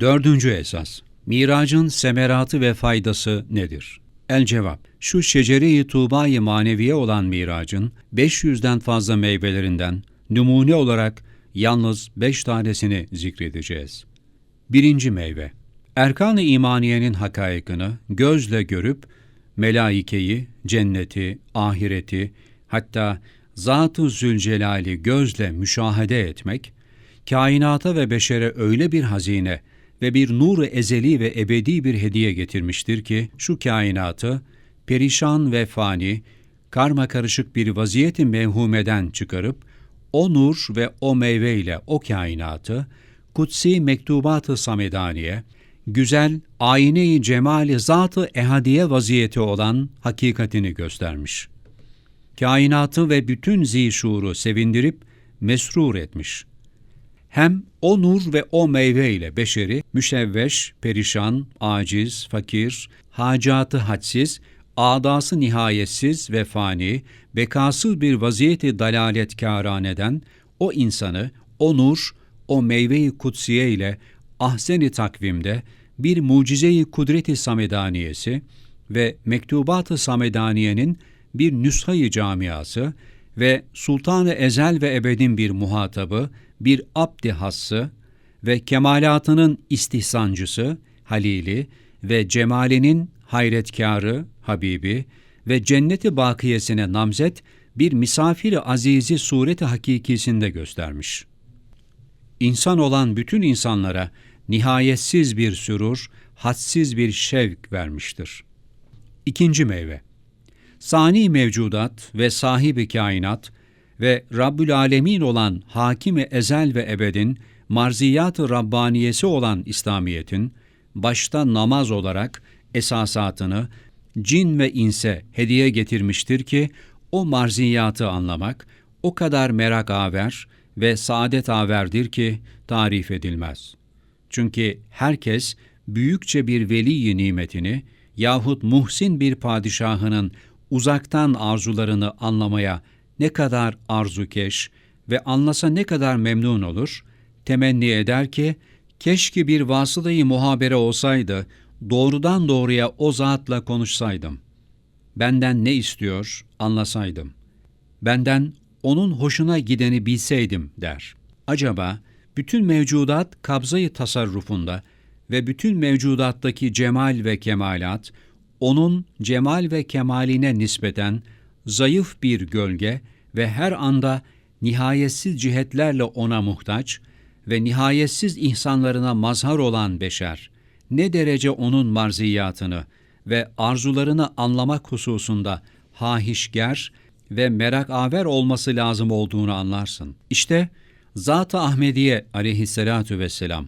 Dördüncü esas. Miracın semeratı ve faydası nedir? El cevap. Şu şecere-i tuğba-i maneviye olan miracın 500'den fazla meyvelerinden numune olarak yalnız 5 tanesini zikredeceğiz. Birinci meyve. Erkan-ı imaniyenin hakaikını gözle görüp melaikeyi, cenneti, ahireti, hatta Zat-ı Zülcelal'i gözle müşahede etmek, kainata ve beşere öyle bir hazine ve bir nur ezeli ve ebedi bir hediye getirmiştir ki, şu kainatı perişan ve fani, karma karışık bir vaziyeti mevhumeden çıkarıp, o nur ve o meyve ile o kainatı, kutsi mektubat-ı samedaniye, güzel, ayine-i cemali zat-ı ehadiye vaziyeti olan hakikatini göstermiş. Kainatı ve bütün zişuru sevindirip mesrur etmiş. Hem o nur ve o meyve ile beşeri müşevveş, perişan, aciz, fakir, hacatı hadsiz, adası nihayetsiz ve fani, bekasız bir vaziyeti dalaletkâraneden o insanı, o nur, o meyve-i kutsiye ile ahsen-i takvimde bir mucize-i kudret-i samedaniyesi ve mektubat-ı samedaniyenin bir nüshayı camiası ve sultanı ezel ve ebedin bir muhatabı, bir abdi hassı ve kemalatının istihsancısı, halili ve cemalinin hayretkarı, habibi ve cenneti bakiyesine namzet bir misafiri azizi sureti hakikisinde göstermiş. İnsan olan bütün insanlara nihayetsiz bir sürur, hadsiz bir şevk vermiştir. İkinci meyve Sani mevcudat ve sahibi kainat ve Rabbül Alemin olan Hakimi Ezel ve Ebed'in marziyat-ı Rabbaniyesi olan İslamiyet'in başta namaz olarak esasatını cin ve inse hediye getirmiştir ki o marziyatı anlamak o kadar merak aver ve saadet averdir ki tarif edilmez. Çünkü herkes büyükçe bir veli nimetini yahut muhsin bir padişahının uzaktan arzularını anlamaya ne kadar arzukeş ve anlasa ne kadar memnun olur, temenni eder ki, keşke bir vasılayı muhabere olsaydı, doğrudan doğruya o zatla konuşsaydım. Benden ne istiyor, anlasaydım. Benden onun hoşuna gideni bilseydim der. Acaba bütün mevcudat kabzayı tasarrufunda ve bütün mevcudattaki cemal ve kemalat, onun cemal ve kemaline nispeten zayıf bir gölge ve her anda nihayetsiz cihetlerle ona muhtaç ve nihayetsiz ihsanlarına mazhar olan beşer, ne derece onun marziyatını ve arzularını anlamak hususunda hahişger ve merak aver olması lazım olduğunu anlarsın. İşte Zat-ı Ahmediye aleyhissalatu vesselam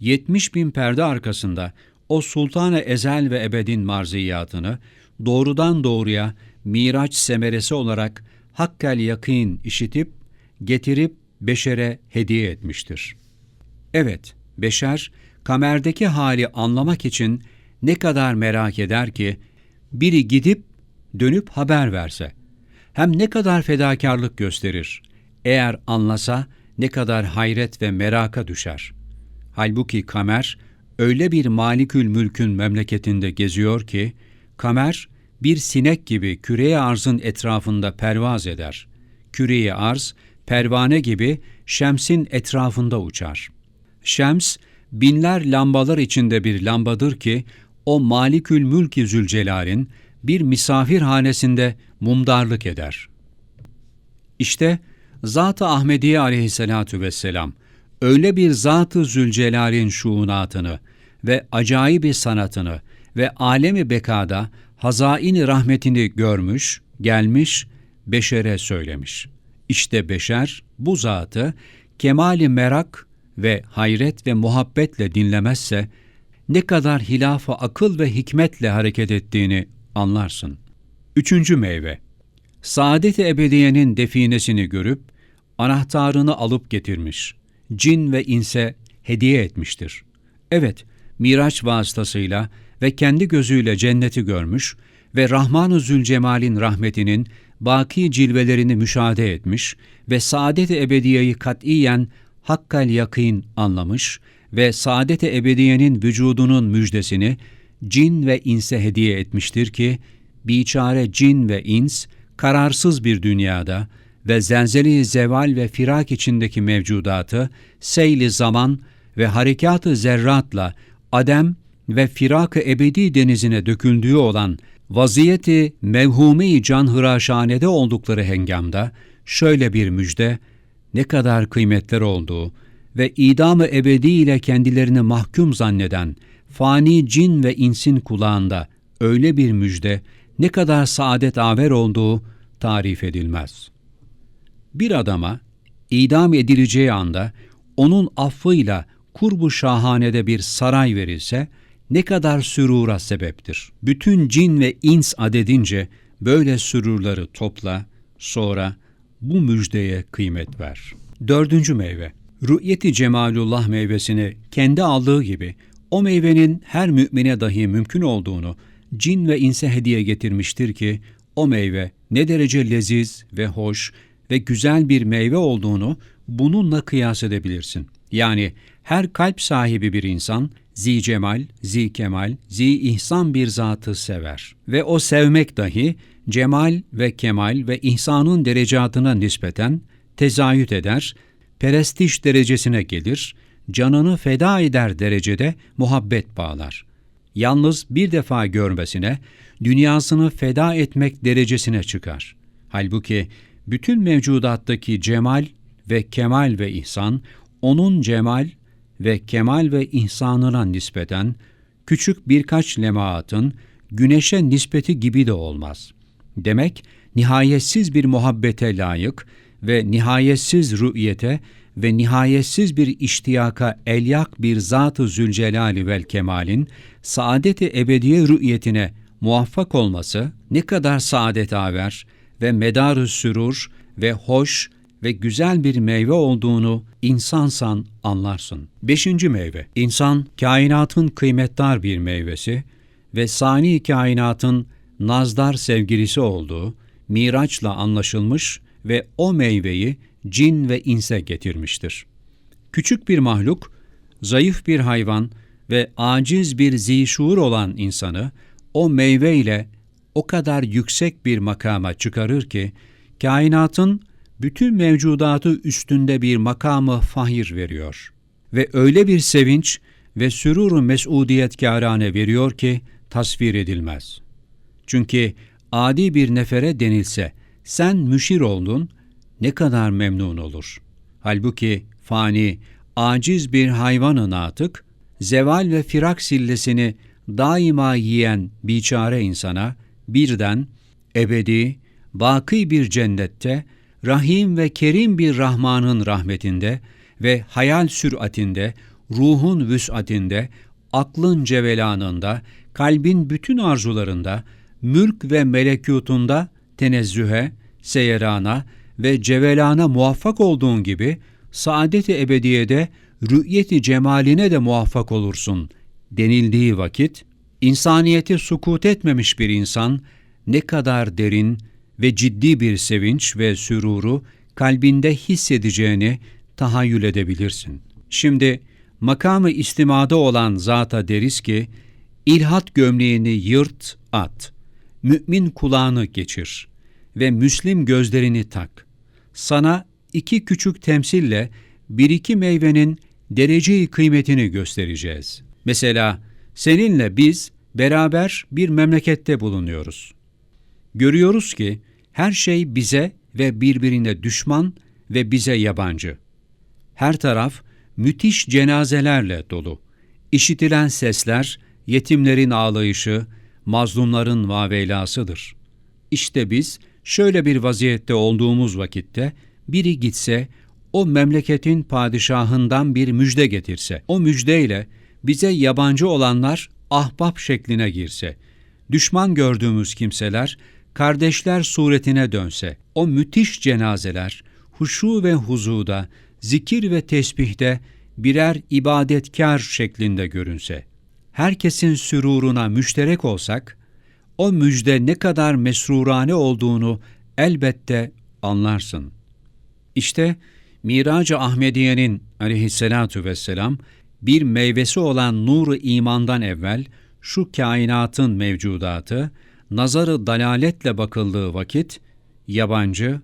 70 bin perde arkasında o sultanı ezel ve ebedin marziyatını doğrudan doğruya miraç semeresi olarak hakkel yakîn işitip, getirip beşere hediye etmiştir. Evet, beşer, kamerdeki hali anlamak için ne kadar merak eder ki, biri gidip dönüp haber verse, hem ne kadar fedakarlık gösterir, eğer anlasa ne kadar hayret ve meraka düşer. Halbuki kamer, öyle bir malikül mülkün memleketinde geziyor ki, kamer, bir sinek gibi küreye arzın etrafında pervaz eder. Küreye arz, pervane gibi şemsin etrafında uçar. Şems, binler lambalar içinde bir lambadır ki, o Malikül Mülk-i Zülcelal'in bir misafir hanesinde mumdarlık eder. İşte Zat-ı Ahmediye aleyhissalatu vesselam, öyle bir Zat-ı Zülcelal'in şuunatını ve acayip sanatını ve alemi bekada hazaini rahmetini görmüş, gelmiş, beşere söylemiş. İşte beşer bu zatı kemali merak ve hayret ve muhabbetle dinlemezse ne kadar hilaf akıl ve hikmetle hareket ettiğini anlarsın. Üçüncü meyve Saadet-i Ebediye'nin definesini görüp anahtarını alıp getirmiş. Cin ve inse hediye etmiştir. Evet, Miraç vasıtasıyla ve kendi gözüyle cenneti görmüş ve Rahman-ı Zülcemal'in rahmetinin baki cilvelerini müşahede etmiş ve saadet-i ebediyeyi katiyen hakkal yakîn anlamış ve saadet-i ebediyenin vücudunun müjdesini cin ve inse hediye etmiştir ki, biçare cin ve ins, kararsız bir dünyada ve zelzeli zeval ve firak içindeki mevcudatı, seyli zaman ve harekatı zerratla adem ve firak-ı ebedi denizine döküldüğü olan vaziyeti mevhumi can hıraşanede oldukları hengamda şöyle bir müjde, ne kadar kıymetler olduğu ve idam-ı ebedi ile kendilerini mahkum zanneden fani cin ve insin kulağında öyle bir müjde, ne kadar saadet aver olduğu tarif edilmez. Bir adama idam edileceği anda onun affıyla kurbu şahanede bir saray verilse ne kadar sürura sebeptir. Bütün cin ve ins adedince böyle sürurları topla, sonra bu müjdeye kıymet ver. Dördüncü meyve. Rü'yeti cemalullah meyvesini kendi aldığı gibi o meyvenin her mümine dahi mümkün olduğunu cin ve inse hediye getirmiştir ki o meyve ne derece leziz ve hoş ve güzel bir meyve olduğunu bununla kıyas edebilirsin. Yani her kalp sahibi bir insan zi cemal, zi kemal, zi ihsan bir zatı sever. Ve o sevmek dahi cemal ve kemal ve ihsanın derecatına nispeten tezayüt eder, perestiş derecesine gelir, canını feda eder derecede muhabbet bağlar. Yalnız bir defa görmesine, dünyasını feda etmek derecesine çıkar. Halbuki bütün mevcudattaki cemal ve kemal ve ihsan, onun cemal ve kemal ve ihsanına nispeten, küçük birkaç lemaatın güneşe nispeti gibi de olmaz. Demek, nihayetsiz bir muhabbete layık ve nihayetsiz rü'yete ve nihayetsiz bir iştiyaka elyak bir Zat-ı Zülcelali vel Kemal'in saadet-i ebediye rü'yetine muvaffak olması ne kadar saadet aver ve medar-ı sürur ve hoş ve güzel bir meyve olduğunu insansan anlarsın. Beşinci meyve, insan kainatın kıymetdar bir meyvesi ve sani kainatın nazdar sevgilisi olduğu, miraçla anlaşılmış ve o meyveyi cin ve inse getirmiştir. Küçük bir mahluk, zayıf bir hayvan ve aciz bir zişuur olan insanı o meyve ile o kadar yüksek bir makama çıkarır ki, kainatın bütün mevcudatı üstünde bir makamı fahir veriyor. Ve öyle bir sevinç ve sürur-u mesudiyetkârane veriyor ki tasvir edilmez. Çünkü adi bir nefere denilse, sen müşir oldun, ne kadar memnun olur. Halbuki fani, aciz bir hayvanın atık, zeval ve firak sillesini daima yiyen biçare insana birden ebedi, baki bir cennette, rahim ve kerim bir Rahman'ın rahmetinde ve hayal süratinde, ruhun vüs'atinde, aklın cevelanında, kalbin bütün arzularında, mülk ve melekutunda tenezzühe, seyerana ve cevelana muvaffak olduğun gibi saadet-i ebediyede rü'yeti cemaline de muvaffak olursun denildiği vakit insaniyeti sukut etmemiş bir insan ne kadar derin ve ciddi bir sevinç ve süruru kalbinde hissedeceğini tahayyül edebilirsin. Şimdi makamı istimada olan zata deriz ki, ilhat gömleğini yırt at, mümin kulağını geçir ve müslim gözlerini tak. Sana iki küçük temsille bir iki meyvenin dereceyi kıymetini göstereceğiz. Mesela seninle biz beraber bir memlekette bulunuyoruz. Görüyoruz ki her şey bize ve birbirine düşman ve bize yabancı. Her taraf müthiş cenazelerle dolu. İşitilen sesler yetimlerin ağlayışı, mazlumların vaveylasıdır. İşte biz şöyle bir vaziyette olduğumuz vakitte biri gitse o memleketin padişahından bir müjde getirse, o müjdeyle bize yabancı olanlar ahbap şekline girse, düşman gördüğümüz kimseler kardeşler suretine dönse, o müthiş cenazeler huşu ve huzuda, zikir ve tesbihte birer ibadetkar şeklinde görünse, herkesin süruruna müşterek olsak, o müjde ne kadar mesrurane olduğunu elbette anlarsın. İşte Mirac-ı Ahmediye'nin aleyhissalatu vesselam bir meyvesi olan nuru imandan evvel şu kainatın mevcudatı nazarı dalaletle bakıldığı vakit yabancı,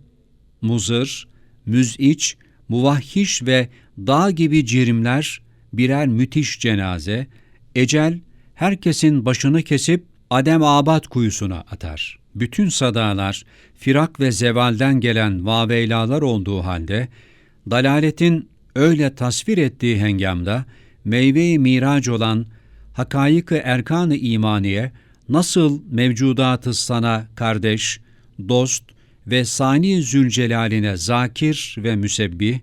muzır, müziç, muvahhiş ve dağ gibi cirimler birer müthiş cenaze, ecel herkesin başını kesip Adem Abad kuyusuna atar. Bütün sadalar, firak ve zevalden gelen vaveylalar olduğu halde, dalaletin öyle tasvir ettiği hengamda, meyve-i mirac olan hakayık-ı erkan-ı imaniye, nasıl mevcudatı sana kardeş, dost ve sani zülcelaline zakir ve müsebbih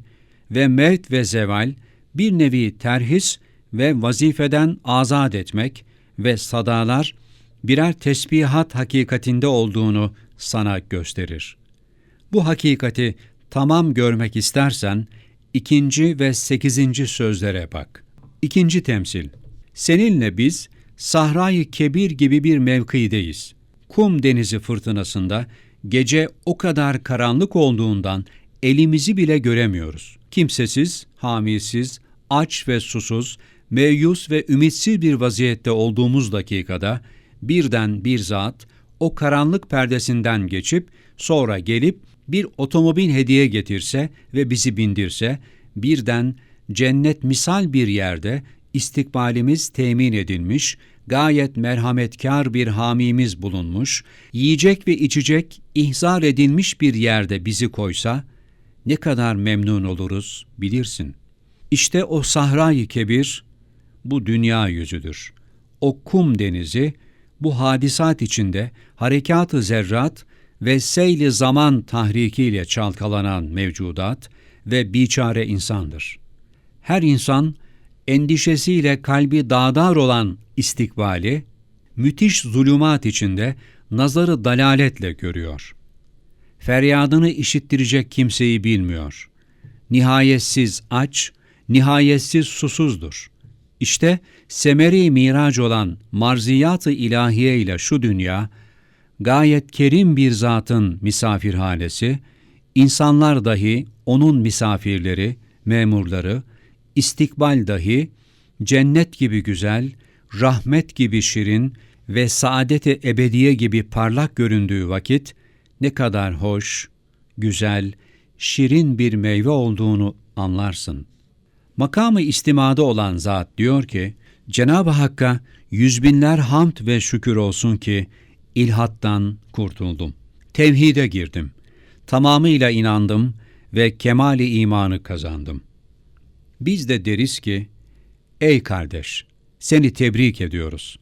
ve mevt ve zeval, bir nevi terhis ve vazifeden azat etmek ve sadalar birer tesbihat hakikatinde olduğunu sana gösterir. Bu hakikati tamam görmek istersen ikinci ve sekizinci sözlere bak. İkinci temsil. Seninle biz Sahrayı Kebir gibi bir mevkideyiz. Kum denizi fırtınasında gece o kadar karanlık olduğundan elimizi bile göremiyoruz. Kimsesiz, hamilsiz, aç ve susuz, meyus ve ümitsiz bir vaziyette olduğumuz dakikada birden bir zat o karanlık perdesinden geçip sonra gelip bir otomobil hediye getirse ve bizi bindirse birden cennet misal bir yerde istikbalimiz temin edilmiş, gayet merhametkar bir hamimiz bulunmuş, yiyecek ve içecek ihzar edilmiş bir yerde bizi koysa, ne kadar memnun oluruz bilirsin. İşte o sahrayı kebir, bu dünya yüzüdür. O kum denizi, bu hadisat içinde harekat-ı zerrat ve seyli zaman tahrikiyle çalkalanan mevcudat ve biçare insandır. Her insan, endişesiyle kalbi dağdar olan istikbali, müthiş zulümat içinde nazarı dalaletle görüyor. Feryadını işittirecek kimseyi bilmiyor. Nihayetsiz aç, nihayetsiz susuzdur. İşte semeri mirac olan marziyat-ı ilahiye ile şu dünya, gayet kerim bir zatın misafirhanesi, insanlar dahi onun misafirleri, memurları, istikbal dahi cennet gibi güzel, rahmet gibi şirin ve saadet-i ebediye gibi parlak göründüğü vakit ne kadar hoş, güzel, şirin bir meyve olduğunu anlarsın. Makamı istimada olan zat diyor ki, Cenab-ı Hakk'a yüz binler hamd ve şükür olsun ki ilhattan kurtuldum. Tevhide girdim. Tamamıyla inandım ve kemali imanı kazandım. Biz de deriz ki, ey kardeş, seni tebrik ediyoruz.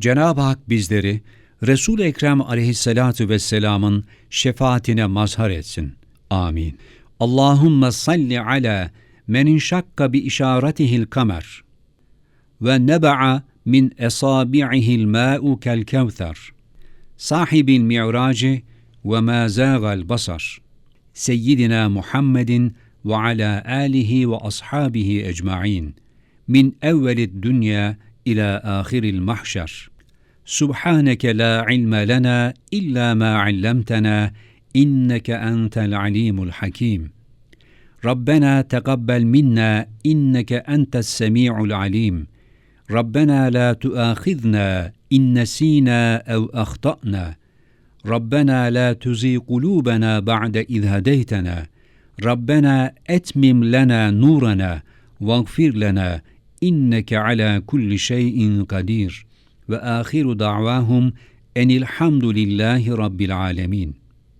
Cenab-ı Hak bizleri Resul-i Ekrem aleyhissalatu vesselamın şefaatine mazhar etsin. Amin. Allahümme salli ala men inşakka bi işaretihil kamer ve neba'a min esabi'ihil ma'u kel kevther sahibil mi'raci ve ma zâgal basar seyyidina Muhammedin وعلى آله وأصحابه أجمعين. من أول الدنيا إلى آخر المحشر. سبحانك لا علم لنا إلا ما علمتنا إنك أنت العليم الحكيم. ربنا تقبل منا إنك أنت السميع العليم. ربنا لا تؤاخذنا إن نسينا أو أخطأنا. ربنا لا تزي قلوبنا بعد إذ هديتنا. ربنا أتمم لنا نورنا واغفر لنا إنك على كل شيء قدير. وآخر دعواهم أن الحمد لله رب العالمين.